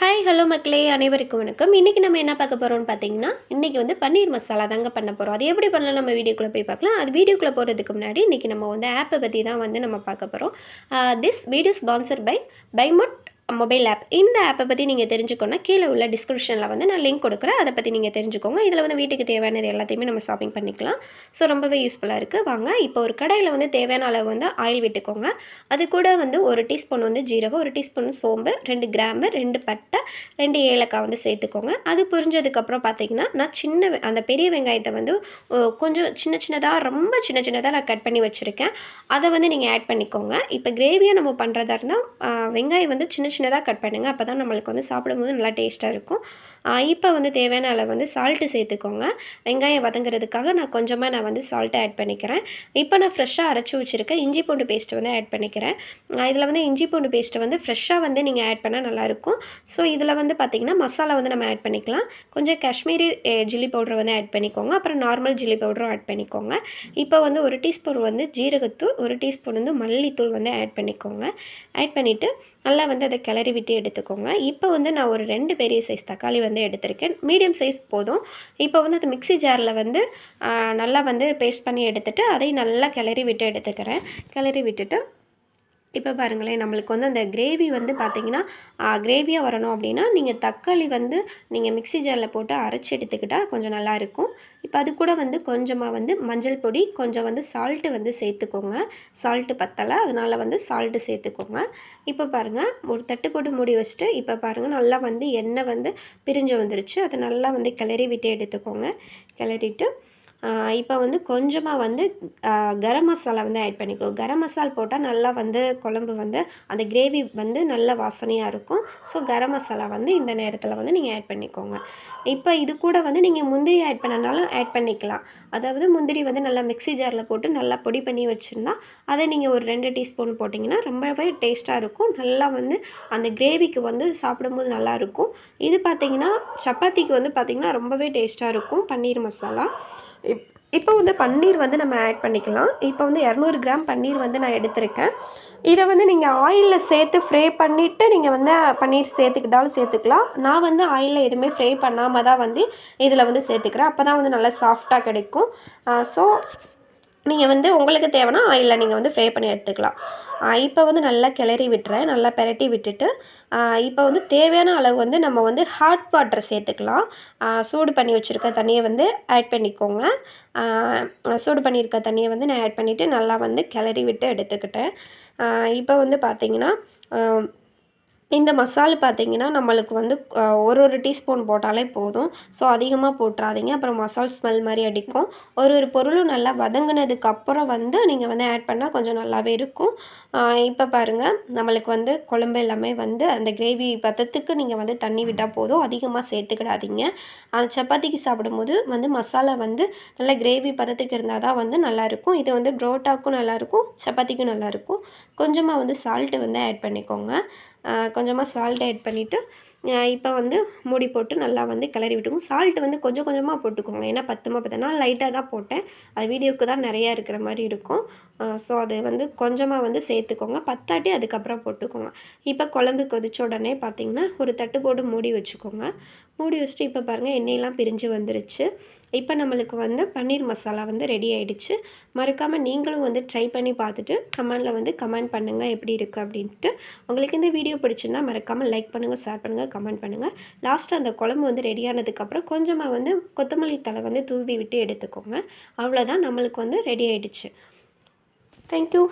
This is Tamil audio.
ஹாய் ஹலோ மக்களே. அனைவருக்கும் வணக்கம். இன்றைக்கி நம்ம என்ன பார்க்க போகிறோம்னு பார்த்தீங்கன்னா இன்றைக்கி வந்து பன்னீர் மசாலா தாங்க பண்ண போகிறோம் அது எப்படி பண்ணலாம் நம்ம வீடியோக்குள்ளே போய் பார்க்கலாம். அது வீடியோக்குள்ளே போகிறதுக்கு முன்னாடி இன்றைக்கி நம்ம வந்து ஆப்பை பற்றி தான் வந்து நம்ம பார்க்க போகிறோம் this video sponsor by Bymot mobile app இந்த ஆப்பை பற்றி நீங்கள் தெரிஞ்சுக்கணும்னா கீழே உள்ள டிஸ்கிரிப்ஷனில் வந்து நான் லிங்க் கொடுக்குறேன். அதை பற்றி நீங்கள் தெரிஞ்சுக்கோங்க. இதில் வந்து வீட்டுக்கு தேவையானது எல்லாத்தையுமே நம்ம ஷாப்பிங் பண்ணிக்கலாம். ஸோ ரொம்பவே யூஸ்ஃபுல்லாக இருக்குது வாங்க இப்போ ஒரு கடையில் வந்து தேவையான அளவு வந்து ஆயில் விட்டுக்கோங்க. அது கூட வந்து ஒரு டீஸ்பூன் வந்து ஜீரகம் ஒரு டீஸ்பூன் சோம்பு ரெண்டு கிராம்பு ரெண்டு பட்டை ரெண்டு ஏலக்காய் வந்து சேர்த்துக்கோங்க. அது புரிஞ்சதுக்கப்புறம் பார்த்தீங்கன்னா நான் சின்ன அந்த பெரிய வெங்காயத்தை வந்து கொஞ்சம் சின்ன சின்னதாக ரொம்ப சின்ன சின்னதாக நான் கட் பண்ணி வச்சுருக்கேன். அதை வந்து நீங்கள் ஆட் பண்ணிக்கோங்க. இப்போ கிரேவியாக நம்ம பண்ணுறதா இருந்தால் வெங்காயம் வந்து சின்ன சின்னதாக கட் பண்ணுங்கள் அப்போ தான் நம்மளுக்கு வந்து சாப்பிடும்போது நல்லா டேஸ்ட்டாக இருக்கும். இப்போ வந்து தேவையான அளவு வந்து சால்ட்டு சேர்த்துக்கோங்க. வெங்காயம் வதங்குறதுக்காக நான் கொஞ்சமாக நான் வந்து சால்ட்டை ஆட் பண்ணிக்கிறேன். இப்போ நான் ஃப்ரெஷ்ஷாக அரைச்சி வச்சுருக்கேன் இஞ்சி பூண்டு பேஸ்ட்டு வந்து ஆட் பண்ணிக்கிறேன். இதில் வந்து இஞ்சி பூண்டு பேஸ்ட்டை வந்து ஃப்ரெஷ்ஷாக வந்து நீங்கள் ஆட் பண்ணால் நல்லாயிருக்கும் ஸோ இதில் வந்து பார்த்திங்கன்னா மசாலா வந்து நம்ம ஆட் பண்ணிக்கலாம். கொஞ்சம் காஷ்மீரி ஜில்லி பவுடர் வந்து ஆட் பண்ணிக்கோங்க. அப்புறம் நார்மல் ஜில்லி பவுடரும் ஆட் பண்ணிக்கோங்க. இப்போ வந்து ஒரு டீஸ்பூன் வந்து ஜீரகத்தூள் ஒரு டீஸ்பூன் வந்து மல்லித்தூள் வந்து ஆட் பண்ணிக்கோங்க. ஆட் பண்ணிவிட்டு நல்லா வந்து அதை கிளறி விட்டு எடுத்துக்கோங்க. இப்போ வந்து நான் ஒரு ரெண்டு பெரிய சைஸ் தக்காளி வந்து எடுத்திருக்கேன். மீடியம் சைஸ் போதும். இப்போ வந்து அது மிக்ஸி ஜாரில் வந்து நல்லா வந்து பேஸ்ட் பண்ணி எடுத்துகிட்டு அதை நல்லா கிளறி விட்டு எடுத்துக்கிறேன். கிளறி விட்டுட்டு இப்போ பாருங்களேன் நம்மளுக்கு வந்து அந்த கிரேவி வந்து பார்த்திங்கன்னா கிரேவியாக வரணும் அப்படின்னா நீங்கள் தக்காளி வந்து நீங்கள் மிக்ஸி ஜாரில் போட்டு அரைச்சி எடுத்துக்கிட்டால் கொஞ்சம் நல்லாயிருக்கும் இப்போ அது கூட வந்து கொஞ்சமாக வந்து மஞ்சள் பொடி கொஞ்சம் வந்து சால்ட்டு வந்து சேர்த்துக்கோங்க. சால்ட்டு பத்தலை அதனால் வந்து சால்ட்டு சேர்த்துக்கோங்க. இப்போ பாருங்கள் ஒரு தட்டு போட்டு மூடி வச்சுட்டு இப்போ பாருங்கள் நல்லா வந்து எண்ணெய் வந்து பிரிஞ்சு வந்துருச்சு. அதை நல்லா வந்து கிளறி விட்டு எடுத்துக்கோங்க. கிளறிட்டு இப்போ வந்து கொஞ்சமாக வந்து கரம் மசாலா வந்து ஆட் பண்ணிக்கோ. கரம் மசால் போட்டால் நல்லா வந்து குழம்பு வந்து அந்த கிரேவி வந்து நல்ல வாசனையாக இருக்கும். ஸோ கரம் மசாலா வந்து இந்த நேரத்தில் வந்து நீங்கள் ஆட் பண்ணிக்கோங்க. இப்போ இது கூட வந்து நீங்கள் முந்திரி ஆட் பண்ணனாலும் ஆட் பண்ணிக்கலாம். அதாவது முந்திரி வந்து நல்லா மிக்ஸி ஜாரில் போட்டு நல்லா பொடி பண்ணி வச்சுருந்தா அதை நீங்கள் ஒரு ரெண்டு டீஸ்பூன் போட்டிங்கன்னா ரொம்பவே டேஸ்ட்டாக இருக்கும். நல்லா வந்து அந்த கிரேவிக்கு வந்து சாப்பிடும்போது நல்லா இருக்கும். இது பார்த்தீங்கன்னா சப்பாத்திக்கு வந்து பார்த்திங்கன்னா ரொம்பவே டேஸ்ட்டாக இருக்கும். பன்னீர் மசாலா. இப் இப்போ வந்து பன்னீர் வந்து நம்ம ஆட் பண்ணிக்கலாம். இப்போ வந்து இரநூறு கிராம் பன்னீர் வந்து நான் எடுத்திருக்கேன். இதை வந்து நீங்கள் ஆயிலில் சேர்த்து ஃப்ரை பண்ணிவிட்டு நீங்கள் வந்து பன்னீர் சேர்த்துக்கிட்டாலும் சேர்த்துக்கலாம். நான் வந்து ஆயிலில் எதுவுமே ஃப்ரை பண்ணாமல் தான் வந்து இதில் வந்து சேர்த்துக்கிறேன். அப்போ தான் வந்து நல்லா சாஃப்டாக கிடைக்கும். ஸோ நீங்கள் வந்து உங்களுக்கு தேவைன்னா ஆயிலில் நீங்கள் வந்து ஃப்ரை பண்ணி எடுத்துக்கலாம். இப்போ வந்து நல்லா கிளறி விட்டுறேன். நல்லா பெரட்டி விட்டுட்டு இப்போ வந்து தேவையான அளவு வந்து நம்ம வந்து ஹாட் வாட்டர் சேர்த்துக்கலாம். சூடு பண்ணி வச்சுருக்க தண்ணியை வந்து ஆட் பண்ணிக்கோங்க. சூடு பண்ணியிருக்க தண்ணியை வந்து நான் ஆட் பண்ணிவிட்டு நல்லா வந்து கிளறி விட்டு எடுத்துக்கிட்டேன். இப்போ வந்து பார்த்திங்கன்னா இந்த மசாலா பார்த்தீங்கன்னா நம்மளுக்கு வந்து ஒரு ஒரு டீஸ்பூன் போட்டாலே போதும். ஸோ அதிகமாக போட்டுறாதீங்க. அப்புறம் மசால் ஸ்மெல் மாதிரி அடிக்கும். ஒரு ஒரு பொருளும் நல்லா வதங்கினதுக்கப்புறம் வந்து நீங்கள் வந்து ஆட் பண்ணால் கொஞ்சம் நல்லாவே இருக்கும். இப்போ பாருங்கள் நம்மளுக்கு வந்து குழம்பு எல்லாமே வந்து அந்த கிரேவி பதத்துக்கு நீங்கள் வந்து தண்ணி விட்டால் போதும். அதிகமாக சேர்த்துக்கிடாதீங்க. அந்த சப்பாத்திக்கு சாப்பிடும்போது வந்து மசாலா வந்து நல்லா கிரேவி பதத்துக்கு இருந்தால் தான் வந்து நல்லாயிருக்கும் இது வந்து புரோட்டாக்கும் நல்லாயிருக்கும் சப்பாத்திக்கும் நல்லாயிருக்கும் கொஞ்சமாக வந்து சால்ட்டு வந்து ஆட் பண்ணிக்கோங்க. கொஞ்சமாக சால்ட் ஆட் பண்ணிவிட்டு இப்போ வந்து மூடி போட்டு நல்லா வந்து கிளறி விட்டுக்கோங்க. சால்ட் வந்து கொஞ்சம் கொஞ்சமாக போட்டுக்கோங்க. ஏன்னா பத்துமா பத்து நான் லைட்டாக தான் போட்டேன். அது வீடியோக்கு தான் நிறையா இருக்கிற மாதிரி இருக்கும். ஸோ அது வந்து கொஞ்சமாக வந்து சேர்த்துக்கோங்க. பத்தாட்டி அதுக்கப்புறம் போட்டுக்கோங்க. இப்போ குழம்பு கொதிச்ச உடனே பார்த்தீங்கன்னா ஒரு தட்டு போட்டு மூடி வச்சுக்கோங்க. மூடி வச்சுட்டு இப்போ பாருங்கள் எண்ணெயெல்லாம் பிரிஞ்சு வந்துருச்சு. இப்போ நம்மளுக்கு வந்து பன்னீர் மசாலா வந்து ரெடி ஆகிடுச்சு மறக்காமல் நீங்களும் வந்து ட்ரை பண்ணி பார்த்துட்டு கமெண்டில் வந்து கமெண்ட் பண்ணுங்கள் எப்படி இருக்குது அப்படின்ட்டு. உங்களுக்கு இந்த வீடியோ பிடிச்சிருந்தா மறக்காமல் லைக் பண்ணுங்கள் ஷேர் பண்ணுங்கள் கமெண்ட் பண்ணுங்கள் லாஸ்ட்டு அந்த குழம்பு வந்து ரெடியானதுக்கப்புறம் கொஞ்சமாக வந்து கொத்தமல்லி தலை வந்து தூவி விட்டு எடுத்துக்கோங்க. அவ்வளோதான் நம்மளுக்கு வந்து ரெடி ஆகிடுச்சு தேங்க்யூ